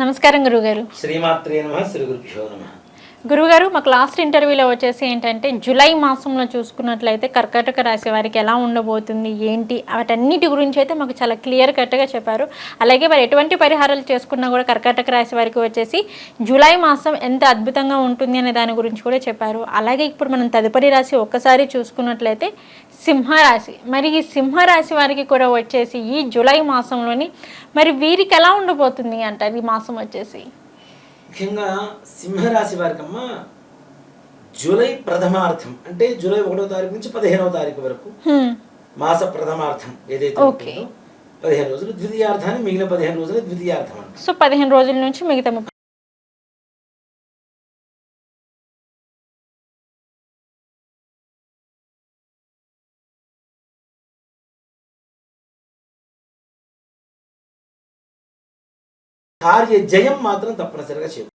నమస్కారం గురుగారు. శ్రీమాత్రే నమ శ్రీ గురుభ్యో నమ. గురుగారు మాకు లాస్ట్ ఇంటర్వ్యూలో వచ్చేసి ఏంటంటే జూలై మాసంలో చూసుకున్నట్లయితే కర్కాటక రాశి వారికి ఎలా ఉండబోతుంది ఏంటి వాటన్నిటి గురించి అయితే మాకు చాలా క్లియర్ కట్గా చెప్పారు. అలాగే మరి ఎటువంటి పరిహారాలు చేసుకున్నా కూడా కర్కాటక రాశి వారికి వచ్చేసి జూలై మాసం ఎంత అద్భుతంగా ఉంటుంది అనే దాని గురించి కూడా చెప్పారు. అలాగే ఇప్పుడు మనం తదుపరి రాశి ఒక్కసారి చూసుకున్నట్లయితే సింహరాశి. మరి ఈ సింహరాశి వారికి కూడా వచ్చేసి ఈ జూలై మాసంలోని మరి వీరికి ఎలా ఉండబోతుంది అంటారు ఈ మాసం వచ్చేసి? ముఖ్యంగా సింహరాశి వారికమ్మ జూలై ప్రథమార్థం అంటే జూలై ఒకటో తారీఖు నుంచి పదిహేనవ తారీఖు వరకు. మాస ప్రథమార్థం ఏదైతే. ఉంటుందో పదిహేను రోజులు ద్వితీయార్థాన్ని మిగిలిన పదిహేను రోజులు ద్వితీయార్థం సో పదిహేను రోజుల నుంచి మిగతా కార్య జయం మాత్రం తప్పనిసరిగా చేయ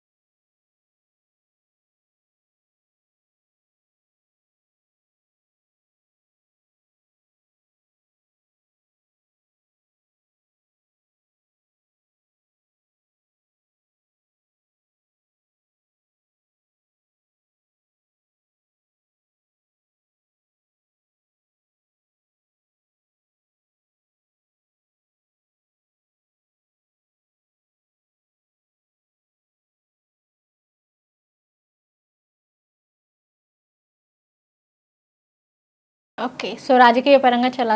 ఓకే సో రాజకీయ పరంగా చాలా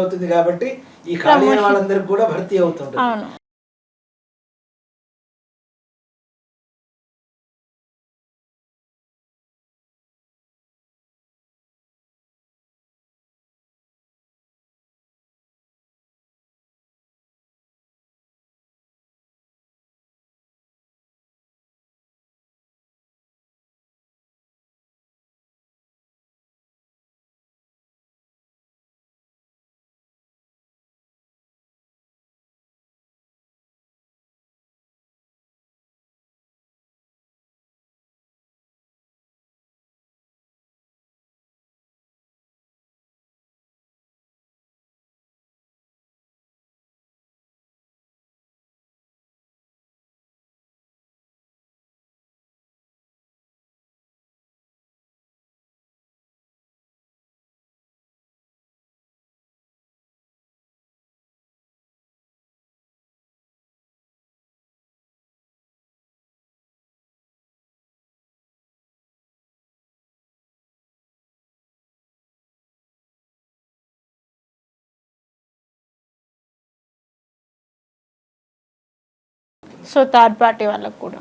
అవుతుంది కాబట్టి ఈ ఖాళీ వాళ్ళందరికీ కూడా భర్తీ అవుతుంటుంది. సో థర్డ్ పార్టీ వాళ్ళకు కూడా.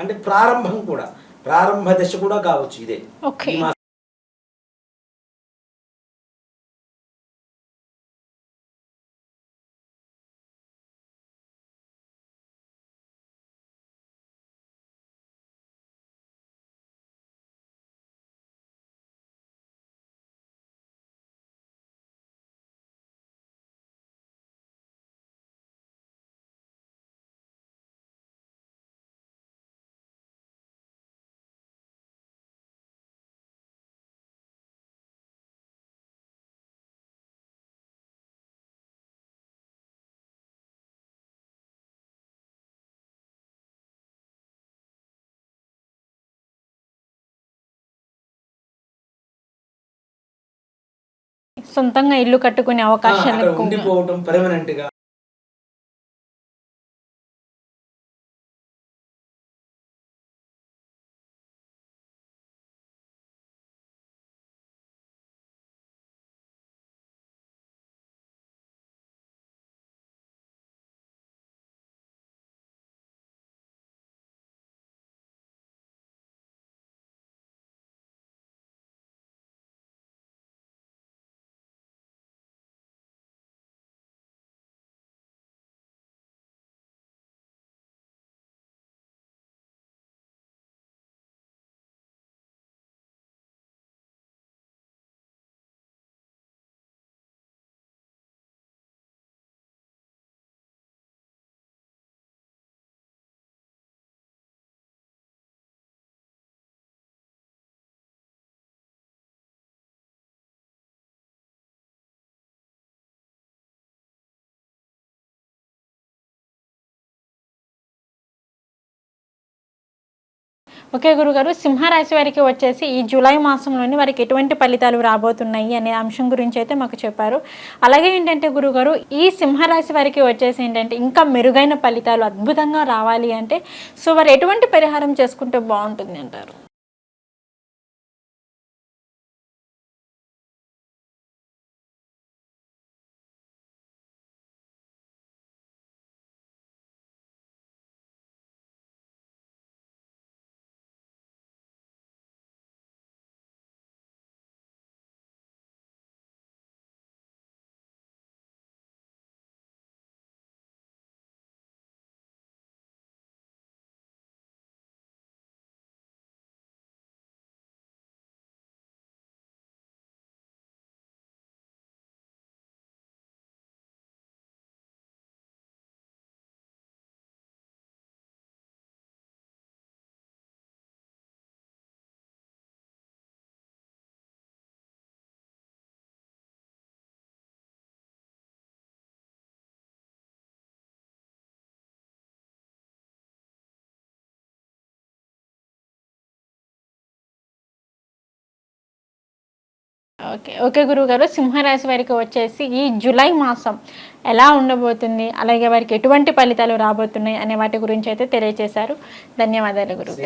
అంటే ప్రారంభం కూడా ప్రారంభ దశ కూడా కావచ్చు ఇదే. ఈ సొంతంగా ఇల్లు కట్టుకునే అవకాశాలు ఉండిపోవటం పర్మనెంట్గా. ఓకే గురుగారు. సింహరాశి వారికి వచ్చేసి ఈ జూలై మాసంలోని వారికి ఎటువంటి ఫలితాలు రాబోతున్నాయి అనే అంశం గురించి అయితే మాకు చెప్పారు. అలాగే ఏంటంటే గురుగారు ఈ సింహరాశి వారికి వచ్చేసి ఏంటంటే ఇంకా మెరుగైన ఫలితాలు అద్భుతంగా రావాలి అంటే సో వారు ఎటువంటి పరిహారం చేసుకుంటే బాగుంటుంది అంటారు? ఓకే. ఓకే గురువుగారు సింహరాశి వారికి వచ్చేసి ఈ జూలై మాసం ఎలా ఉండబోతుంది అలాగే వారికి ఎటువంటి ఫలితాలు రాబోతున్నాయి అనే వాటి గురించి అయితే తెలియజేశారు ధన్యవాదాలు గురువు